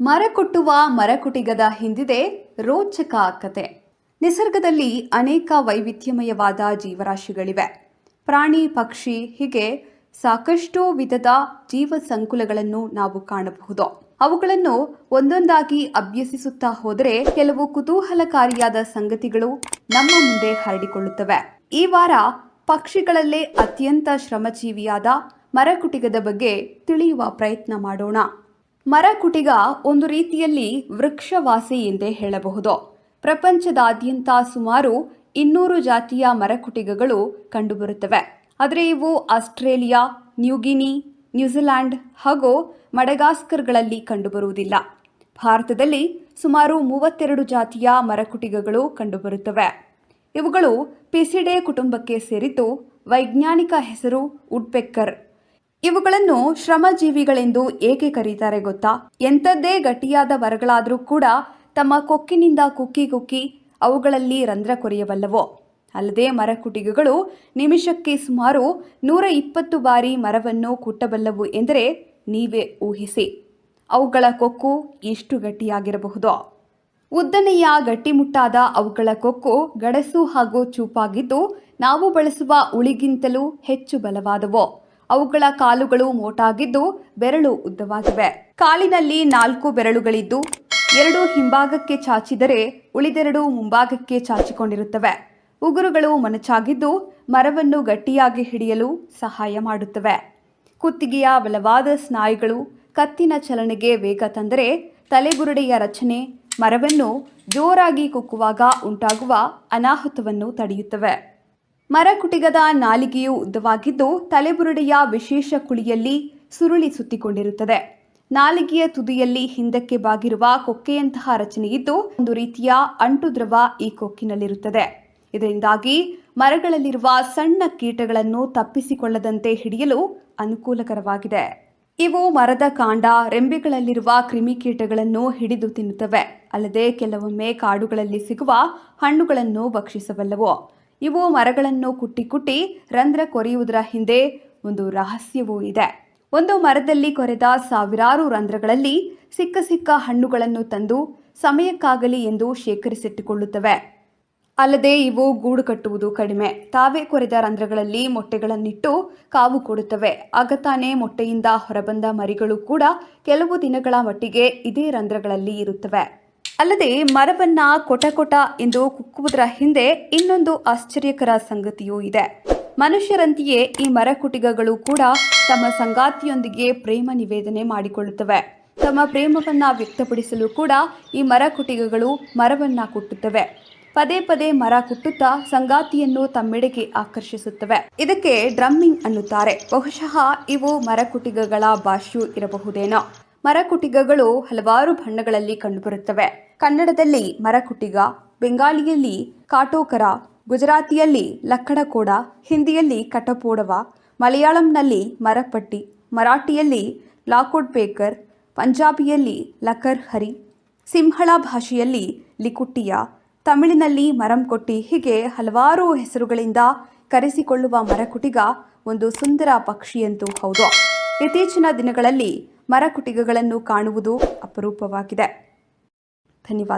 ಮರಕುಟ್ಟುವ ಮರಕುಟಿಗದ ಹಿಂದಿದೆ ರೋಚಕ ಕತೆ. ನಿಸರ್ಗದಲ್ಲಿ ಅನೇಕ ವೈವಿಧ್ಯಮಯವಾದ ಜೀವರಾಶಿಗಳಿವೆ. ಪ್ರಾಣಿ, ಪಕ್ಷಿ ಹೀಗೆ ಸಾಕಷ್ಟು ವಿಧದ ಜೀವ ಸಂಕುಲಗಳನ್ನು ನಾವು ಕಾಣಬಹುದು. ಅವುಗಳನ್ನು ಒಂದೊಂದಾಗಿ ಅಭ್ಯಸಿಸುತ್ತಾ ಹೋದರೆ ಕೆಲವು ಕುತೂಹಲಕಾರಿಯಾದ ಸಂಗತಿಗಳು ನಮ್ಮ ಮುಂದೆ ಹರಡಿಕೊಳ್ಳುತ್ತವೆ. ಈ ವಾರ ಪಕ್ಷಿಗಳಲ್ಲೇ ಅತ್ಯಂತ ಶ್ರಮಜೀವಿಯಾದ ಮರಕುಟಿಗದ ಬಗ್ಗೆ ತಿಳಿಯುವ ಪ್ರಯತ್ನ ಮಾಡೋಣ. ಮರಕುಟಿಗ ಒಂದು ರೀತಿಯಲ್ಲಿ ವೃಕ್ಷವಾಸಿ ಎಂದೇ ಹೇಳಬಹುದು. ಪ್ರಪಂಚದಾದ್ಯಂತ ಸುಮಾರು ಇನ್ನೂರು ಜಾತಿಯ ಮರಕುಟಿಗಗಳು ಕಂಡುಬರುತ್ತವೆ. ಆದರೆ ಇವು ಆಸ್ಟ್ರೇಲಿಯಾ ನ್ಯೂಗಿನಿ ನ್ಯೂಜಿಲ್ಯಾಂಡ್ ಹಾಗೂ ಮಡಗಾಸ್ಕರ್ಗಳಲ್ಲಿ ಕಂಡುಬರುವುದಿಲ್ಲ. ಭಾರತದಲ್ಲಿ ಸುಮಾರು ಮೂವತ್ತೆರಡು ಜಾತಿಯ ಮರಕುಟಿಗಗಳು ಕಂಡುಬರುತ್ತವೆ. ಇವುಗಳು ಪಿಸಿಡೆ ಕುಟುಂಬಕ್ಕೆ ಸೇರಿದ್ದು ವೈಜ್ಞಾನಿಕ ಹೆಸರು ವುಡ್ಪೆಕ್ಕರ್ ಇವುಗಳನ್ನು ಶ್ರಮಜೀವಿಗಳೆಂದು ಏಕೆ ಕರೀತಾರೆ ಗೊತ್ತಾ? ಎಂಥದ್ದೇ ಗಟ್ಟಿಯಾದ ಮರಗಳಾದರೂ ಕೂಡ ತಮ್ಮ ಕೊಕ್ಕಿನಿಂದ ಕುಕ್ಕಿ ಕುಕ್ಕಿ ಅವುಗಳಲ್ಲಿ ರಂಧ್ರ ಕೊರೆಯಬಲ್ಲವೋ? ಅಲ್ಲದೆ ಮರಕುಟಿಗೆಗಳು ನಿಮಿಷಕ್ಕೆ ಸುಮಾರು ನೂರ ಇಪ್ಪತ್ತು ಬಾರಿ ಮರವನ್ನು ಕುಟ್ಟಬಲ್ಲವು ಎಂದರೆ ನೀವೇ ಊಹಿಸಿ, ಅವುಗಳ ಕೊಕ್ಕು ಎಷ್ಟು ಗಟ್ಟಿಯಾಗಿರಬಹುದು? ಉದ್ದನೆಯ ಗಟ್ಟಿಮುಟ್ಟಾದ ಅವುಗಳ ಕೊಕ್ಕು ಗಡಸು ಹಾಗೂ ಚೂಪಾಗಿದ್ದು ನಾವು ಬಳಸುವ ಉಳಿಗಿಂತಲೂ ಹೆಚ್ಚು ಬಲವಾದವು? ಅವುಗಳ ಕಾಲುಗಳು ಮೋಟಾಗಿದ್ದು ಬೆರಳು ಉದ್ದವಾಗಿವೆ. ಕಾಲಿನಲ್ಲಿ ನಾಲ್ಕು ಬೆರಳುಗಳಿದ್ದು, ಎರಡು ಹಿಂಭಾಗಕ್ಕೆ ಚಾಚಿದರೆ ಉಳಿದೆರಡು ಮುಂಭಾಗಕ್ಕೆ ಚಾಚಿಕೊಂಡಿರುತ್ತವೆ. ಉಗುರುಗಳು ಮನಚಾಗಿದ್ದು ಮರವನ್ನು ಗಟ್ಟಿಯಾಗಿ ಹಿಡಿಯಲು ಸಹಾಯ ಮಾಡುತ್ತವೆ. ಕುತ್ತಿಗೆಯ ಬಲವಾದ ಸ್ನಾಯುಗಳು ಕತ್ತಿನ ಚಲನೆಗೆ ವೇಗ ತಂದರೆ ತಲೆಬುರುಡೆಯ ರಚನೆ ಮರವನ್ನು ಜೋರಾಗಿ ಕುಕ್ಕುವಾಗ ಉಂಟಾಗುವ ಅನಾಹುತವನ್ನು ತಡೆಯುತ್ತವೆ. ಮರಕುಟಿಗದ ನಾಲಿಗೆಯು ಉದ್ದವಾಗಿದ್ದು ತಲೆಬುರುಡೆಯ ವಿಶೇಷ ಕುಳಿಯಲ್ಲಿ ಸುರುಳಿ ಸುತ್ತಿಕೊಂಡಿರುತ್ತದೆ. ನಾಲಿಗೆಯ ತುದಿಯಲ್ಲಿ ಹಿಂದಕ್ಕೆ ಬಾಗಿರುವ ಕೊಕ್ಕೆಯಂತಹ ರಚನೆಯಿದ್ದು ಒಂದು ರೀತಿಯ ಅಂಟು ದ್ರವ ಈ ಕೊಕ್ಕಿನಲ್ಲಿರುತ್ತದೆ. ಇದರಿಂದಾಗಿ ಮರಗಳಲ್ಲಿರುವ ಸಣ್ಣ ಕೀಟಗಳನ್ನು ತಪ್ಪಿಸಿಕೊಳ್ಳದಂತೆ ಹಿಡಿಯಲು ಅನುಕೂಲಕರವಾಗಿದೆ. ಇವು ಮರದ ಕಾಂಡ, ರೆಂಬೆಗಳಲ್ಲಿರುವ ಕ್ರಿಮಿಕೀಟಗಳನ್ನು ಹಿಡಿದು ತಿನ್ನುತ್ತವೆ. ಅಲ್ಲದೆ ಕೆಲವೊಮ್ಮೆ ಕಾಡುಗಳಲ್ಲಿ ಸಿಗುವ ಹಣ್ಣುಗಳನ್ನು ಭಕ್ಷಿಸಬಲ್ಲವು. ಇವು ಮರಗಳನ್ನು ಕುಟ್ಟಿ ಕುಟ್ಟಿ ರಂಧ್ರ ಕೊರೆಯುವುದರ ಹಿಂದೆ ಒಂದು ರಹಸ್ಯವೂ ಇದೆ. ಒಂದು ಮರದಲ್ಲಿ ಕೊರೆದ ಸಾವಿರಾರು ರಂಧ್ರಗಳಲ್ಲಿ ಸಿಕ್ಕ ಸಿಕ್ಕ ಹಣ್ಣುಗಳನ್ನು ತಂದು ಸಮಯಕ್ಕಾಗಲಿ ಎಂದು ಶೇಖರಿಸಿಟ್ಟುಕೊಳ್ಳುತ್ತವೆ. ಅಲ್ಲದೆ ಇವು ಗೂಡು ಕಟ್ಟುವುದು ಕಡಿಮೆ. ತಾವೇ ಕೊರೆದ ರಂಧ್ರಗಳಲ್ಲಿ ಮೊಟ್ಟೆಗಳನ್ನಿಟ್ಟು ಕಾವು ಕೊಡುತ್ತವೆ. ಆಗ ತಾನೇ ಮೊಟ್ಟೆಯಿಂದ ಹೊರಬಂದ ಮರಿಗಳು ಕೂಡ ಕೆಲವು ದಿನಗಳ ಮಟ್ಟಿಗೆ ಇದೇ ರಂಧ್ರಗಳಲ್ಲಿ ಇರುತ್ತವೆ. ಅಲ್ಲದೆ ಮರವನ್ನ ಕೊಟ ಕೊಟ ಎಂದು ಕುಕ್ಕುವುದರ ಹಿಂದೆ ಇನ್ನೊಂದು ಆಶ್ಚರ್ಯಕರ ಸಂಗತಿಯೂ ಇದೆ. ಮನುಷ್ಯರಂತೆಯೇ ಈ ಮರಕುಟಿಗಗಳು ಕೂಡ ತಮ್ಮ ಸಂಗಾತಿಯೊಂದಿಗೆ ಪ್ರೇಮ ನಿವೇದನೆ ಮಾಡಿಕೊಳ್ಳುತ್ತವೆ. ತಮ್ಮ ಪ್ರೇಮವನ್ನ ವ್ಯಕ್ತಪಡಿಸಲು ಕೂಡ ಈ ಮರಕುಟಿಗಗಳು ಮರವನ್ನ ಕುಟ್ಟುತ್ತವೆ. ಪದೇ ಪದೇ ಮರ ಕುಟ್ಟುತ್ತಾ ಸಂಗಾತಿಯನ್ನು ತಮ್ಮೆಡೆಗೆ ಆಕರ್ಷಿಸುತ್ತವೆ. ಇದಕ್ಕೆ ಡ್ರಮ್ಮಿಂಗ್ ಅನ್ನುತ್ತಾರೆ. ಬಹುಶಃ ಇವು ಮರಕುಟಿಗಗಳ ಭಾಷೆಯೂ ಇರಬಹುದೇನೋ. ಮರಕುಟಿಗಗಳು ಹಲವಾರು ಬಣ್ಣಗಳಲ್ಲಿ ಕಂಡುಬರುತ್ತವೆ. ಕನ್ನಡದಲ್ಲಿ ಮರಕುಟಿಗ, ಬೆಂಗಾಲಿಯಲ್ಲಿ ಕಾಟೋಕರ, ಗುಜರಾತಿಯಲ್ಲಿ ಲಕ್ಕಡಕೋಡ, ಹಿಂದಿಯಲ್ಲಿ ಕಟಪೋಡವ, ಮಲಯಾಳಂನಲ್ಲಿ ಮರಪಟ್ಟಿ, ಮರಾಠಿಯಲ್ಲಿ ಲಾಕೋಡ್ ಬೇಕರ್ ಪಂಜಾಬಿಯಲ್ಲಿ ಲಕರ್ ಹರಿ ಸಿಂಹಳ ಭಾಷೆಯಲ್ಲಿ ಲಿಕುಟ್ಟಿಯ, ತಮಿಳಿನಲ್ಲಿ ಮರಂಕೊಟ್ಟಿ ಹೀಗೆ ಹಲವಾರು ಹೆಸರುಗಳಿಂದ ಕರೆಸಿಕೊಳ್ಳುವ ಮರಕುಟಿಗ ಒಂದು ಸುಂದರ ಪಕ್ಷಿಯಂತೂ ಹೌದು. ಇತ್ತೀಚಿನ ದಿನಗಳಲ್ಲಿ ಮರಕುಟಿಗಗಳನ್ನು ಕಾಣುವುದು ಅಪರೂಪವಾಗಿದೆ. ಧನ್ಯವಾದ.